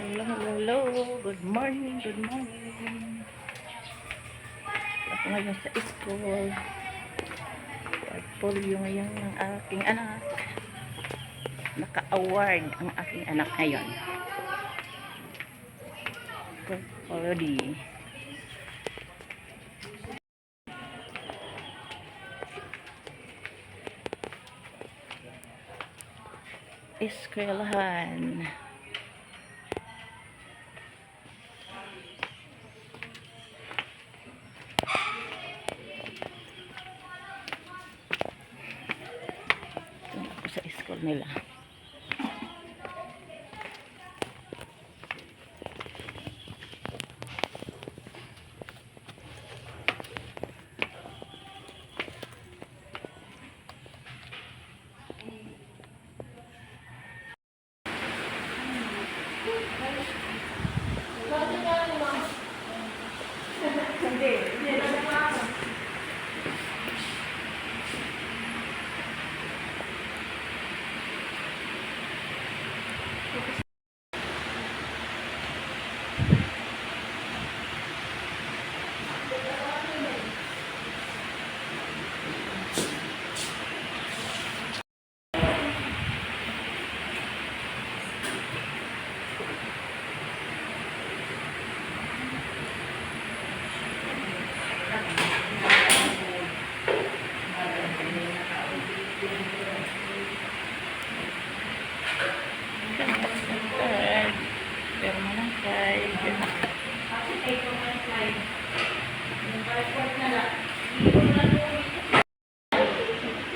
Hello, hello. Good morning, good morning. Ako ngayon sa school. Portfolio ngayon ng aking anak. Naka-award ang aking anak ngayon. Portfolio. Eskwelahan. Nila. Card. Pero manang card.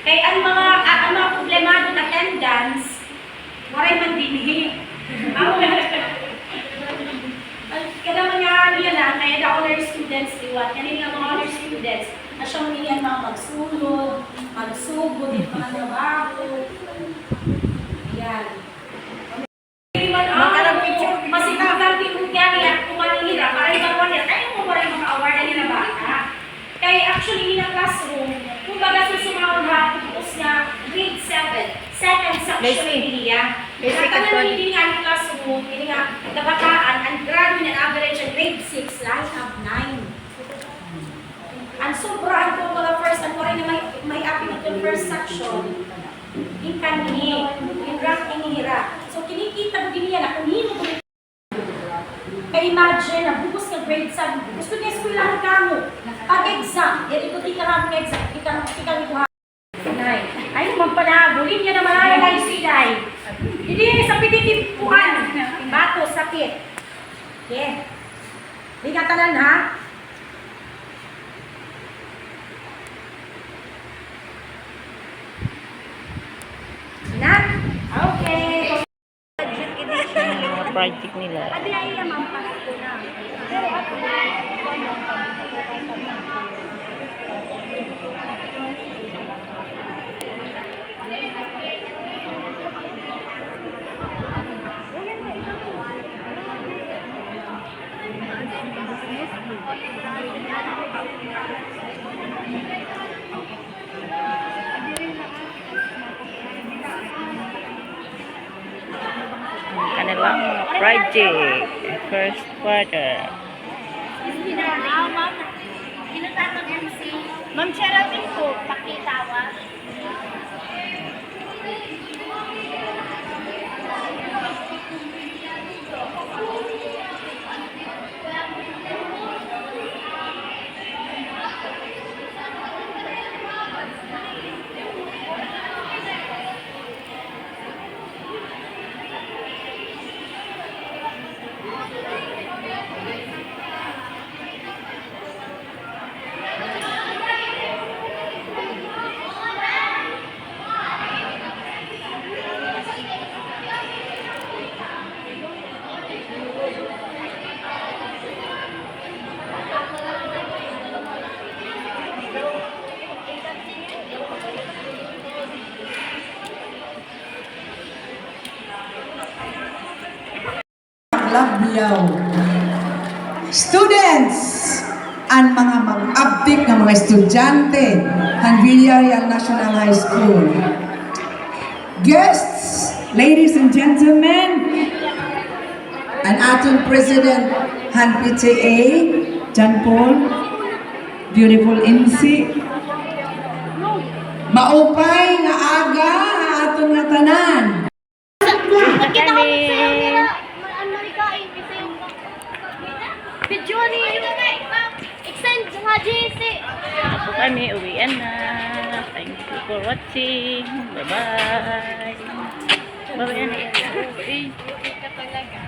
Kay ang mga ah, ang mga problemado na attendance, waray man dinhi. Ang kada man nga niya na kaya the honor students iwan kani nga mga honor students na siya maniyan mga magsulod, magsugod, yung mga trabaho. Yan. Magkarang picture. Masikagang tinong yan niya, kumanihira, para ibang niya, ayaw mo rin mga award niya na bata? Kaya actually, in a classroom, kung baga susumahon ha, tapos nga, grade 7, second section niya. Kaya actually. hindi nga ang classroom, hindi nga, nabataan, ang graduate and average ang grade 6, lahat have 9. Ang sobra ang po mga first, ang wala na may, may api ng first section, yung kanhi, yung rank inihira. So, kinikita mo din yan, kung hindi mo kaya imagine na bukos ka grade 7, gusto niya eskwelahan ka mo. Pag-exam, yan ikuti ka lang ng exam, ika ng ika ng ikuha. Nay, ay bulin niya naman ay ay silay. Hindi sa pititipuan, bato, sakit. Okay. Hindi ka tanan ha? Na? Okay. Yung mga project nila. Pero project. First quarter. Ma'am Geraldine po, pakitawa. Labyaw. Students and mga mag-update ng mga estudyante ng Villarreal National High School. Guests, ladies and gentlemen, Ang ating President Han PTA, John Paul, beautiful Insi. Maupay nga aga nga atong natanan. Nakita ko sa iyo nila. Ano ni kain kasi yung video ni extend sa GC. Ako kami, uwian na. Thank you for watching. Bye-bye. Bye-bye. Talaga.